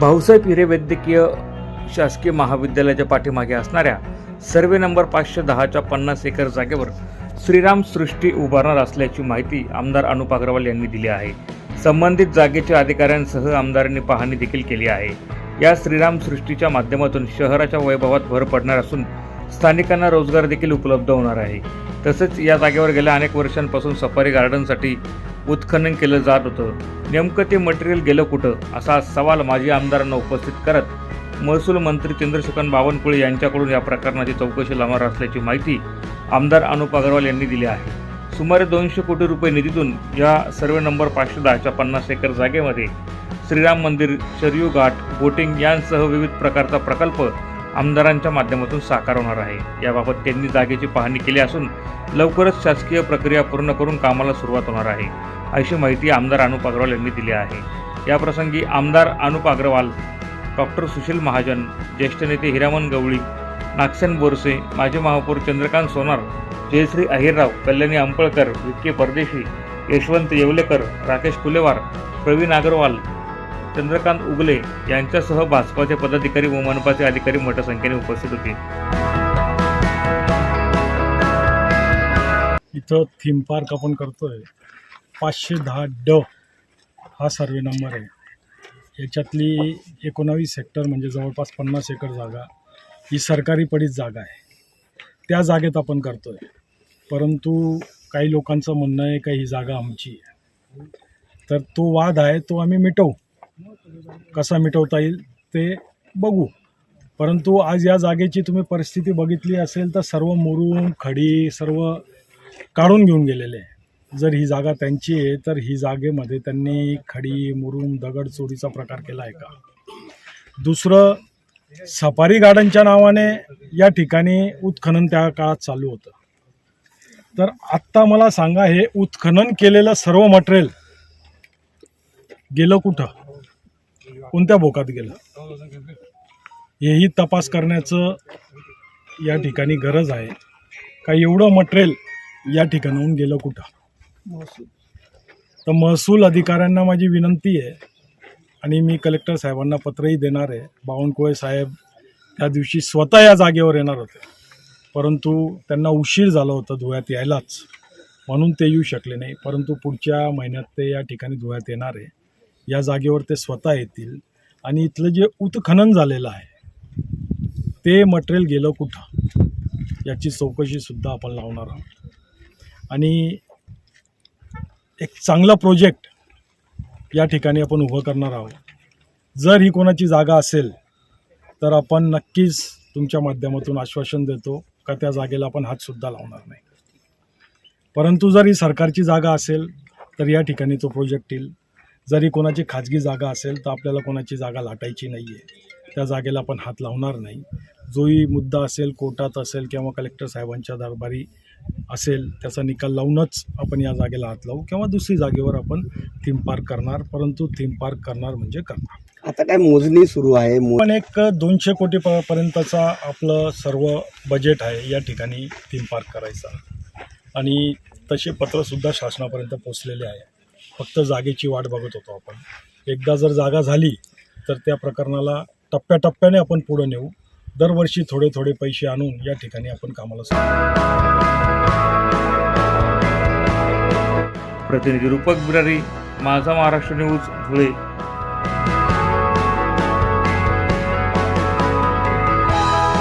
भाऊसाहेब हिरे वैद्यकीय शासकीय महाविद्यालयाच्या पाठीमागे असणाऱ्या सर्वे नंबर पाचशे दहाच्या पन्नास एकर जागेवर श्रीराम सृष्टी उभारणार असल्याची माहिती आमदार अनुप अग्रवाल यांनी दिली आहे. संबंधित जागेच्या अधिकाऱ्यांसह आमदारांनी पाहणी देखील केली आहे. या श्रीराम सृष्टीच्या माध्यमातून शहराच्या वैभवात भर पडणार असून स्थानिकांना रोजगार देखील उपलब्ध होणार आहे. तसेच या जागेवर गेल्या अनेक वर्षांपासून सफारी गार्डनसाठी उत्खनन केलं जात होतं. नेमकं ते मटेरियल गेलं कुठं? असा सवाल माजी आमदारांना उपस्थित करत महसूल मंत्री चंद्रशेखर बावनकुळे यांच्याकडून या प्रकरणाची चौकशी लावणार असल्याची माहिती आमदार अनुप अग्रवाल यांनी दिली आहे. सुमारे दोनशे कोटी रुपये निधीतून या सर्वे नंबर पाचशे दहाच्या पन्नास एकर जागेमध्ये श्रीराम मंदिर शरयू घाट बोटिंग यांसह विविध प्रकारचा प्रकल्प आमदारांच्या माध्यमातून साकार होणार आहे. याबाबत त्यांनी जागेची पाहणी केली असून लवकरच शासकीय प्रक्रिया पूर्ण करून कामाला सुरुवात होणार आहे अशी माहिती आमदार अनुप अग्रवाल यांनी दिली आहे. याप्रसंगी आमदार अनुप अग्रवाल डॉक्टर सुशील महाजन ज्येष्ठ नेते हिरामन गवळी नागसेन बोरसे माजी महापौर चंद्रकांत सोनार जयश्री अहिरराव कल्याणी अंपळकर विखे परदेशी यशवंत येवलेकर राकेश कुलेवार प्रवीण अग्रवाल चंद्रकांत उगले यांच्यासह भाजपाचे पदाधिकारी व मनपाचे अधिकारी मोठ्या संख्येने उपस्थित होते. इथं थीम पार्क आपण करतोय. पाचशे दहा ड हा सर्वे नंबर आहे. याच्यातली एकोणावीस हेक्टर म्हणजे जवळपास पन्नास एकर जागा ही सरकारी पडीत जागा आहे. त्या जागेत आपण करतोय. परंतु काही लोकांचं म्हणणं आहे का ही जागा आमची आहे. तर तो वाद आहे तो आम्ही मिटवू. कसा मिटवता येईल ते बघू. परंतु आज या जागेची तुम्ही परिस्थिती बघितली असेल तर सर्व मुरूम खडी सर्व काढून घेऊन गेलेले आहे. जर ही जागा त्यांची आहे तर ही जागेमध्ये त्यांनी खडी मुरूम दगड चोरीचा प्रकार केला आहे का? दुसरं सफारी गार्डनच्या नावाने या ठिकाणी उत्खनन त्या काळात चालू होतं. तर आत्ता मला सांगा हे उत्खनन केलेलं सर्व मटेरियल गेलं कुठं? कोणत्या बोकात गेलं? हेही तपास करण्याचं या ठिकाणी गरज आहे. का एवढं मटेरियल या ठिकाणाहून गेलं कुठं? तर महसूल अधिकाऱ्यांना माझी विनंती आहे आणि मी कलेक्टर साहेबांना पत्रही देणार आहे. बावनकुळे साहेब त्या दिवशी स्वतः या जागेवर येणार होते. परंतु त्यांना उशीर झाला होता धुळ्यात यायलाच. म्हणून ते येऊ शकले नाही. परंतु पुढच्या महिन्यात ते या ठिकाणी धुळ्यात येणार आहे. या जागेवर ते स्वतः येतील. आणि इथलं जे उत्खनन झालेलं आहे ते मटेरियल गेलं कुठं? याची चौकशीसुद्धा आपण लावणार आहोत. आणि एक चांगला प्रोजेक्ट या ठिकाणी आपण उभं करणार आहोत. जर ही कोणाची जागा असेल तर आपण नक्कीच तुमच्या माध्यमातून आश्वासन देतो का त्या जागेला आपण हातसुद्धा लावणार नाही. परंतु जर ही सरकारची जागा असेल तर या ठिकाणी तो प्रोजेक्ट येईल. जरी कोणाची खाजगी जागा असेल तर आपल्याला कोणाची जागा लाटायची नाही आहे त्या जागेला आपण हात लावणार नाही. जोही मुद्दा असेल कोर्टात असेल किंवा कलेक्टर साहेबांच्या दरबारी असेल त्याचा निकाल लावूनच आपण या जागेला हात लावू किंवा दुसरी जागेवर आपण थीम पार्क करणार परंतु थीम पार्क करणार म्हणजे करणार. आता काय मोजणी सुरू आहे? पण एक दोनशे कोटी पर्यंतचा आपलं सर्व बजेट आहे या ठिकाणी थीम पार्क करायचा. आणि तसे पत्रसुद्धा शासनापर्यंत पोचलेले आहे. फक्त जागेची वाट बघत होतो आपण. एकदा जर जागा झाली तर त्या प्रकरणाला टप्प्याटप्प्याने आपण पुढं नेऊ. दरवर्षी थोडे थोडे पैसे आणून या ठिकाणी आपण कामाला सांगू प्रतिनिधी रूपक बिरारी माझा महाराष्ट्र न्यूज धुळे.